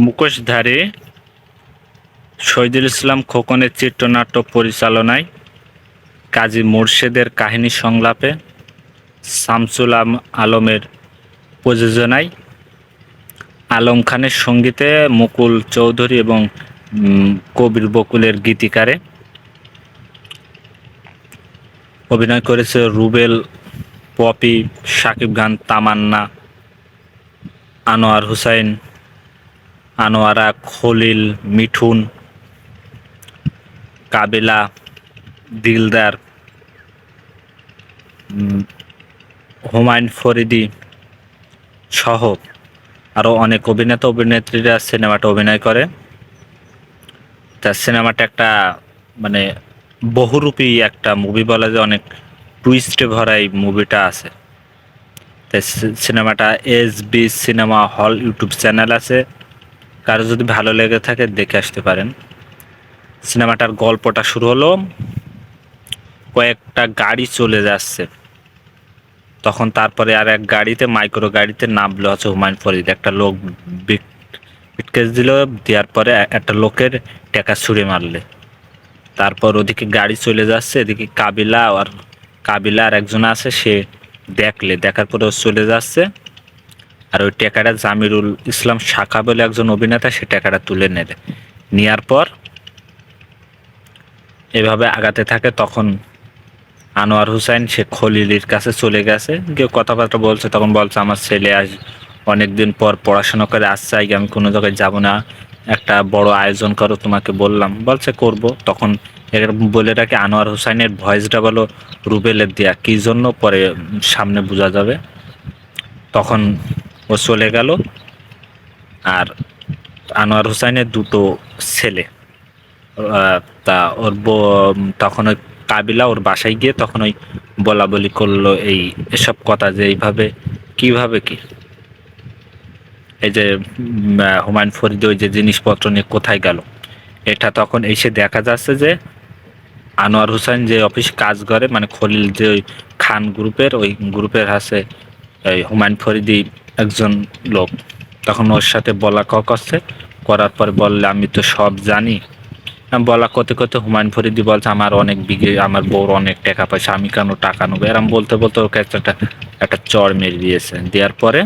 মুখোশধারী শহীদুল ইসলাম খোকনের চিত্রনাট্য পরিচালনায় কাজী মোর্শেদের কাহিনী সংলাপে শামসুল আলমের প্রযোজনায় আলম খানের সঙ্গীতে মুকুল চৌধুরী এবং কবির বকুলের গীতিকারে অভিনয় করেছে রুবেল, পপি, সাকিব খান, তামান্না, আনোয়ার হুসাইন আনোয়ারা, খলিল, মিঠুন, কাবেলা, দিলদার হুমায়ুন ফরিদি সহ আরও অনেক অভিনেতা অভিনেত্রীরা সিনেমাটা অভিনয় করে। তা সিনেমাটা একটা মানে বহুরূপী একটা মুভি বলা যায়, অনেক টুইস্টে ভরা এই মুভিটা আছে। তাই সিনেমাটা S B cinema hall YouTube channel আছে। কারও যদি ভালো লেগে থাকে দেখে আসতে পারেন। সিনেমাটার গল্পটা শুরু হলো, কয়েকটা গাড়ি চলে যাচ্ছে। তখন তারপরে আর এক গাড়িতে, মাইক্রো গাড়িতে নামলো আছে হুমায়ুন ফরিদ। একটা লোক বিটকেস দিল, দেওয়ার পরে একটা লোকের টেকা ছুঁড়ে মারলে। তারপর ওদিকে গাড়ি চলে যাচ্ছে, এদিকে কাবিলা আর কাবিলা আর একজন আছে, সে দেখলে। দেখার পরে চলে যাচ্ছে। আর ওই টেকাটা জামিরুল ইসলাম শাখা বলে একজন অভিনেতা, সে টেকাটা তুলে নেবে। নেওয়ার পর এভাবে আগাতে থাকে, তখন আনোয়ার হুসাইন সে খলিলির কাছে চলে গেছে। কেউ কথাবার্তা বলছে, তখন বলছে, আমার ছেলে আজ অনেকদিন পর পড়াশোনা করে আসছে, আগে আমি কোনো জায়গায় যাব না। একটা বড় আয়োজন করো, তোমাকে বললাম। বলছে, করব। তখন বলে রাখে, আনোয়ার হুসাইনের ভয়েসটা বলো রুবেলের দেয়া, কী জন্য পরে সামনে বোঝা যাবে? তখন ও চলে গেল। আর আনোয়ার হুসাইনের দুটো ছেলে। তা ওর তখন ওই কাবিলা ওর বাসায় গিয়ে তখন ওই বলা বলি করল এই এসব কথা যে এইভাবে, কীভাবে কি? এই যে হুমায়ুন ফরিদ ওই যে জিনিসপত্র নিয়ে কোথায় গেল? এটা তখন এসে দেখা যাচ্ছে যে আনোয়ার হোসেন যে অফিস কাজ করে মানে খলিল যে ওই খান গ্রুপের, ওই গ্রুপের এই হুমায়ুন ফরিদি একজন লোক। তখন ওর সাথে বলা ক করছে। করার পর বললে, আমি তো সব জানি। বলা করতে করতে হুমায়ুন ফরিদি বলছে, আমার অনেক বিঘে, আমার বউর অনেক টাকা পয়সা, আমি কেন টাকা নেব? এরম বলতে বলতে ওকে একটা একটা চড় মেরে দিয়েছে। দেওয়ার পরে,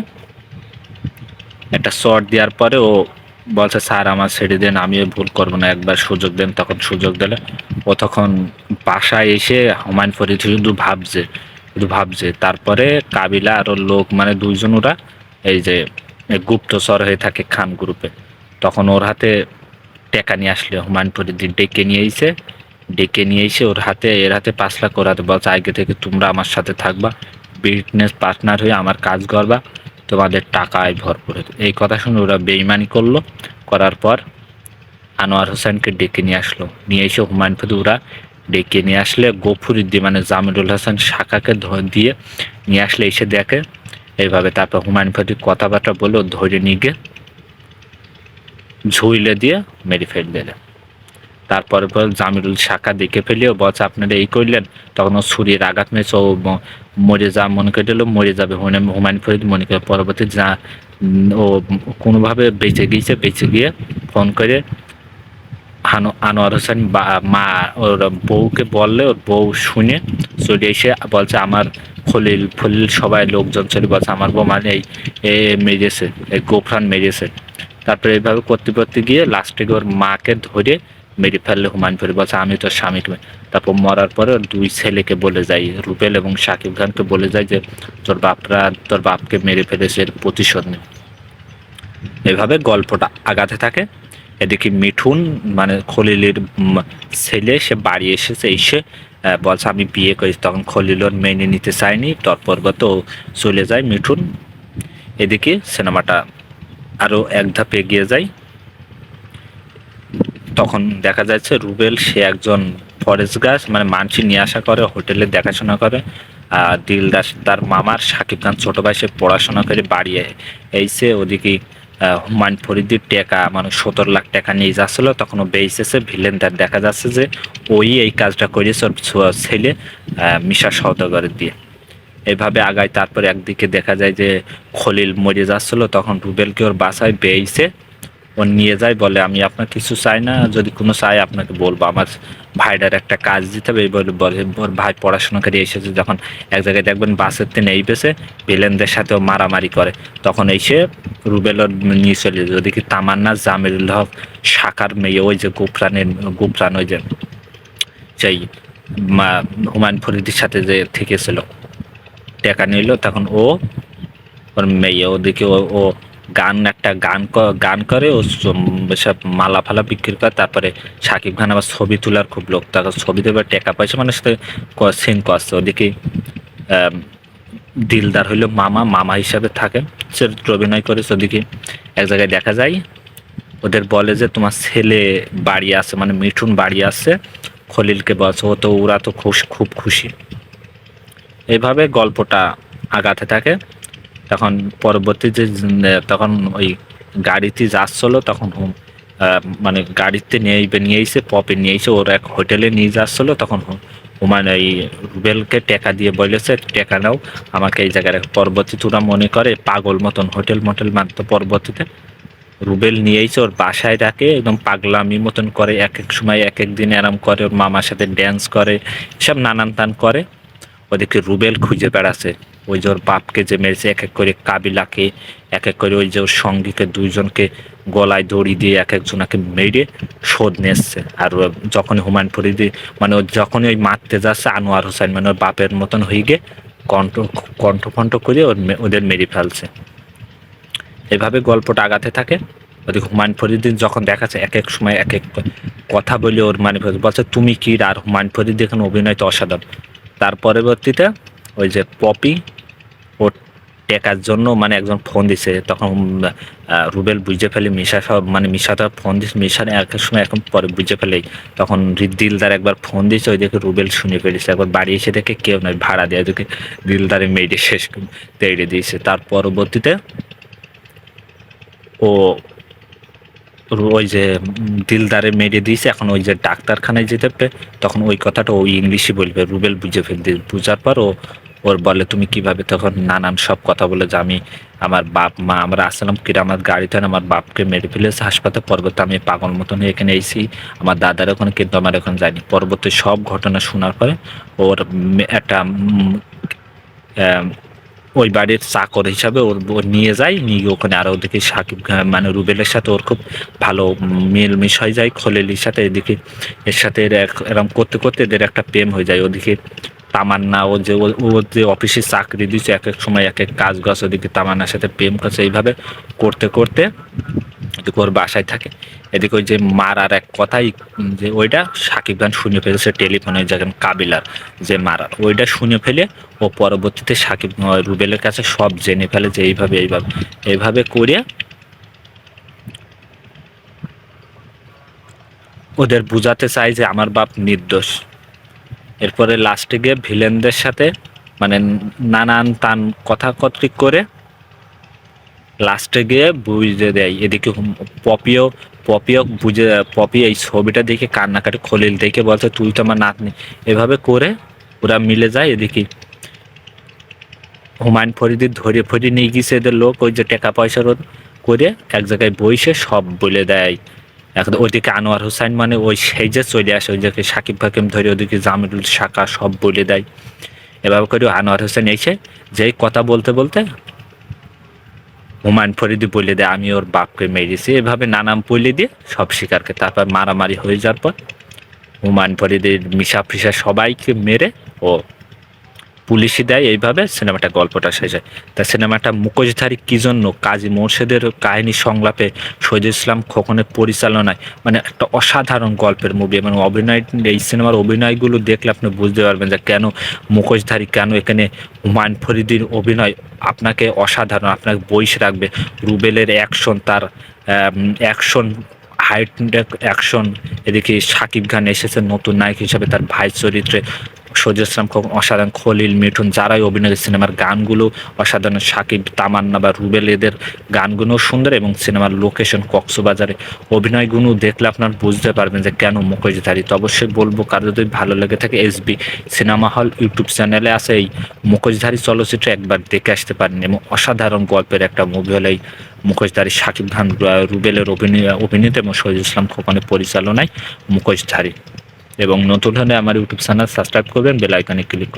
একটা শর্ট দেওয়ার পরে ও বলছে, স্যার, আমার ছেড়ে দেন, আমিও ভুল করব না, একবার সুযোগ দেন। তখন সুযোগ দিলে, ও তখন বাসায় এসে হুমায়ুন ফরিদ শুধু ভাবছে শুধু ভাবছে। তারপরে কাবিলা আর লোক মানে দুইজন ওরা এই যে গুপ্তচর হয়ে থাকে খান গ্রুপে তখন ওর হাতে টেকা নিয়ে আসলে, হুমায়ুন ফরিদ ডেকে নিয়ে এসে ডেকে নিয়ে এসে ওর হাতে, এর হাতে পাঁচ লাখ ওর হাতে বলছে, আগে থেকে তোমরা আমার সাথে থাকবা বিজনেস পার্টনার হয়ে আমার কাজ করবা, তোমাদের টাকায় ভরপুর হতো। এই কথা শুনে ওরা বেইমানি করল, করার পর আনোয়ার হোসেনকে ডেকে নিয়ে আসলো। নিয়ে এসে হুমায়ুন ফরিদ ওরা ডেকে নিয়ে আসলে গফুরুদ্দি মানে জামিরুল হাসান শাখাকে দিয়ে নিয়ে আসলে এসে দেখে এইভাবে তারপর হুমায়ুন ফরিদ কথাবার্তা বলে ও ধরে নিয়ে গিয়ে ঝুইলে দিয়ে মেরে ফেল দিলে। তারপরে পর জামিরুল শাখা দেখে ফেলিও বলছে, আপনারা এই করলেন তখন ও আঘাত মেয়েছে ও মরে যা মনে করে দিল, মরে যাবে। হুমায়ুন ফরিদ মনে করে পরবর্তী যা, ও কোনোভাবে বেঁচে গিয়েছে, বেঁচে গিয়ে ফোন করে আনোয়ার হোসেন বা মা, ওর বউকে বললে ওর বউ শুনে, চলে এসে বলছে, আমার খলিল ফলিল সবাই লোকজন চলে বলছে, আমার বউ মানে এই মেরেছে, এই গোফরান মেরেছে। তারপরে এইভাবে করতে করতে গিয়ে লাস্টে ওর মাকে ধরে মেরে ফেললে, হুমায়ুন ফরিদ বলছে, আমি তোর স্বামী, তুমি তারপর মরার পরে দুই ছেলেকে বলে যাই রুবেল এবং শাকিব খানকে বলে যায় যে, তোর বাপরা, তোর বাপকে মেরে ফেলেছে এর প্রতিশোধ নে। এভাবে গল্পটা আগাতে থাকে। এদিকে মিঠুন মানে খলিলের ছেলে, সে বাড়ি এসেছে, এসে বলছে, আমি বিয়ে করেছি। তখন খলিল মেনে নিতে চায়নি। তৎপর্বত চলে যায় মিঠুন। এদিকে সিনেমাটা আরও এক ধাপ এগিয়ে যায়। তখন দেখা যাচ্ছে, রুবেল, সে একজন ফরেস্ট গাছ মানে মানসি নিয়ে আসা করে, হোটেলে দেখাশোনা করে। আর দিলদাস, তার মামার সাকিব খান ছোট ভাই, সে পড়াশোনা করে বাড়ি এইসে ওদিকে হুমায়ুন ফরিদির টাকা মানে সতেরো লাখ টাকা নিয়ে যাচ্ছিল, তখন ও বেঁচেছে ভিলেনদার দেখা যাচ্ছে যে ওই এই কাজটা করেছে ওর ছেলে মিশা সওদাগরের দিয়ে। এভাবে আগায় তারপরে একদিকে দেখা যায় যে খলিল মরে যাচ্ছিল, তখন রুবেলকে ওর বাসায় বেয়েছে ও নিয়ে যায়, বলে, আমি আপনার কিছু চাই না, যদি কোনো চাই আপনাকে বলব। আমার ভাইটার একটা কাজ দিতে হবে বলে বলে, ওর ভাই পড়াশোনা করে এসেছে, যখন এক জায়গায় দেখবেন বাসের ট্রেনে এই বেসে ভিলেনদের সাথেও মারামারি করে। তখন এসে রুবেলর নিয়ে চলে যায়, ওদিকে তামান্না, জামিরুল হক, শাখার মেয়ে, ওই যে গুপরানের, গুপরান ওই যে, সেই হুমায়ুন ফরিদির সাথে যে থেকেছিল, টাকা নিল, তখন ও, ওর মেয়ে, ওদিকে ও গান, একটা গান গান করে ও সব- মালা ফালা বিক্রি করে, তারপরে সাকিব খান আবার ছবি তোলার খুব লোক, তাকে ছবি দেবে টাকা পয়সা মানে সাথে সিন করছে। ওদিকে দিলদার হইল মামা মামা হিসাবে থাকে চরিত্র অভিনয় করেছে ওদিকে এক জায়গায় দেখা যায়, ওদের বলে যে তোমার ছেলে বাড়ি আছে মানে মিঠুন বাড়ি আছে, খলিলকে বলছে, ও তো, ওরা তো খুশ, খুব খুশি। এইভাবে গল্পটা আগাতে থাকে। তখন পরবর্তীতে তখন ওই গাড়িতে যাচ্ছিল তখন মানে গাড়িতে নিয়ে নিয়ে এসে পপে নিয়ে এসে ওর এক হোটেলে নিয়ে যাচ্ছিল, তখন হুমায়ুন এই রুবেলকে টাকা দিয়ে বলেছে, টাকা নাও, আমাকে এই জায়গায় রাখো। পরবর্তীতে ওরা মনে করে, পাগল মতন, হোটেল মোটেল মানতো পরবর্তীতে। রুবেল নিয়ে এসে ওর বাসায় রাখে, একদম পাগলামি মতন করে, এক এক সময় এক এক দিন আরাম করে, ওর মামার সাথে ড্যান্স করে, সব নানান তান করে। ওদেরকে রুবেল খুঁজে বেড়াচ্ছে। ওই যে ওর বাপকে যে মেরেছে, এক এক করে কাবিলাকে, এক এক করে ওই যে ওর সঙ্গীকে দুইজনকে গলায় দড়ি দিয়ে এক একজনকে মেরে শোধ নিয়েছে আর যখন হুমায়ুন ফরিদি মানে যখনই ওই মারতে যাচ্ছে, আনোয়ার হোসেন মানে ওর বাপের মতন হয়ে গিয়ে কণ্ঠ কণ্ঠ ফণ্ঠ করে ওর ওদের মেরে ফেলছে। এভাবে গল্পটা আগাতে থাকে। ওদিকে হুমায়ুন ফরিদিন যখন দেখাচ্ছে, এক এক সময় এক এক কথা বলে ওর মানে বলছে, তুমি কি? আর হুমায়ুন ফরিদি এখন অভিনয় তো অসাধারণ। তার পরবর্তীতে ওই যে পপি ও টেকার জন্য মানে একজন ফোন দিছে। তখন রুবেল বুঝে ফেলে মিশা সব মানে মিশাটা ফোন দিছে মিশানে এক সময় এখন পরে বুঝে ফেলে। তখন দিলদার একবার ফোন দিয়েছে ওই দেখে রুবেল শুনে ফেলেছে। একবার বাড়ি এসে দেখে কেউ নয় ভাড়া দেয় ওদিকে দিলদারে মেয়েটে শেষ তেড়ে দিয়েছে। তার পরবর্তীতে ও ওই যে দিলদারে মেরে দিয়েছে, এখন ওই যে ডাক্তারখানায় যেতে তখন ওই কথাটা ওই ইংলিশে বলবে, রুবেল বুঝে ফেলতে বুঝার পর ও ওর বলে, তুমি কীভাবে তখন নানান সব কথা বলে যে আমি আমার বাপ, মা, আমরা আসলাম কিরা আমার গাড়িতে, আমার বাপকে মেরে ফেলেছে, হাসপাতাল পর্বতে আমি পাগল মতন এখানে এসেছি, আমার দাদার ওখানে, কিন্তু আমার এখন যায়নি। পর্বতে সব ঘটনা শোনার পরে ওর একটা ওই বাড়ির চাকর হিসাবে ওর নিয়ে যায়, নিয়ে ওখানে আরও ওদিকে সাকিব মানে রুবেলের সাথে ওর খুব ভালো মিল মিশ হয়ে যায়, খলেলির সাথে এদিকে, এর সাথে এর এক- এরম করতে করতে এদের একটা প্রেম হয়ে যায়। ওদিকে তামান্না, ও যে, ও- যে অফিসে চাকরি দিচ্ছে এক এক সময় এক এক কাজ গাছ ওদিকে তামান্নার সাথে প্রেম করছে। এইভাবে করতে করতে এদিকে ওর বাসায় থাকে। এদিকে ওই যে মার আর এক কথাই যে ওইটা সাকিব খান শুনে ফেলেছে টেলিফোনে যখন কাবিলার যে মারার। ওইটা শুনে ফেলে ও পরবর্তীতে সাকিব রুবেলের কাছে সব জেনে ফেলে যে এইভাবে এইভাবে এইভাবে করে ওদের বুঝাতে চাই যে আমার বাপ নির্দোষ। এরপরে লাস্টে গিয়ে ভিলেনদের সাথে মানে নানান তান কথা কত্রিক করে লাস্টে গিয়ে বুঝে দেয়। এদিকে পপিও পপিও বুঝে, পপি এই ছবিটা দেখে কান্নাকাটি খলিল দেখে বলছে, তুই তো আমার নাতনি। এভাবে করে ওরা মিলে যায় এদিকে। হুমায়ুন ফরিদি ধরে ফরি নিয়ে গিয়েছে এদের লোক, ওই যে টাকা পয়সা রোধ করে এক জায়গায় বইসে সব বলে দেয়। এখন ওদিকে আনোয়ার হোসেন মানে ওই সেই যে চলে আসে, ওই যে সাকিব ফাকিম ধরে ওদিকে জামিরুল শাখা সব বলে দেয়। এভাবে করে আনোয়ার হোসেন এসে যেই কথা বলতে বলতে হুমায়ুন ফরিদি বলে দেয়, আমি ওর বাপকে মেরেছি। এভাবে নানাম বলে দিয়ে সব শিকারকে তারপর মারামারি হয়ে যাওয়ার পর হুমায়ুন ফরিদের মিশা ফিসা সবাইকে মেরে ও পুলিশই দেয়, এইভাবে সিনেমাটা, গল্পটা শেষ হয়। তা সিনেমাটা মুখোশধারী কী জন্য? কাজী মোর্শেদের কাহিনী সংলাপে শহীদ ইসলাম খোকনের পরিচালনায় মানে একটা অসাধারণ গল্পের মুভি মানে অভিনয়, এই সিনেমার অভিনয়গুলো দেখলে আপনি বুঝতে পারবেন যে কেন মুখোশধারী, কেন এখানে হুমায়ুন ফরিদির অভিনয় আপনাকে অসাধারণ, আপনাকে বইসে রাখবে। রুবেলের অ্যাকশন তার অ্যাকশন হাইট অ্যাকশন এদিকে সাকিব খান এসেছে নতুন নায়ক হিসাবে, তার ভাই চরিত্রে। সজিদ ইসলাম খোকন অসাধারণ খলিল মিঠুন যারাই অভিনয় সিনেমার গানগুলো, অসাধারণ সাকিব, তামান্না বা রুবেল এদের গানগুলো সুন্দর এবং সিনেমার লোকেশন কক্সবাজারে। অভিনয়গুলো দেখলে আপনার বুঝতে পারবেন যে কেন মুখোশধারী তো অবশ্যই বলব, কারও যদি ভালো লেগে থাকে এসবি সিনেমা হল ইউটিউব চ্যানেলে আছে এই মুখোশধারী চলচ্চিত্র, একবার দেখে আসতে পারেন। এবং অসাধারণ গল্পের একটা মুভি হলে এই মুখোশধারী শাকিব খান, রুবেলের অভিনয়, অভিনীত এবং শহীদ ইসলাম খোকনের পরিচালনায় মুখোশধারী এবং নতুন হলে আমার ইউটিউব চ্যানেল সাবস্ক্রাইব করবেন বেল আইকনে ক্লিক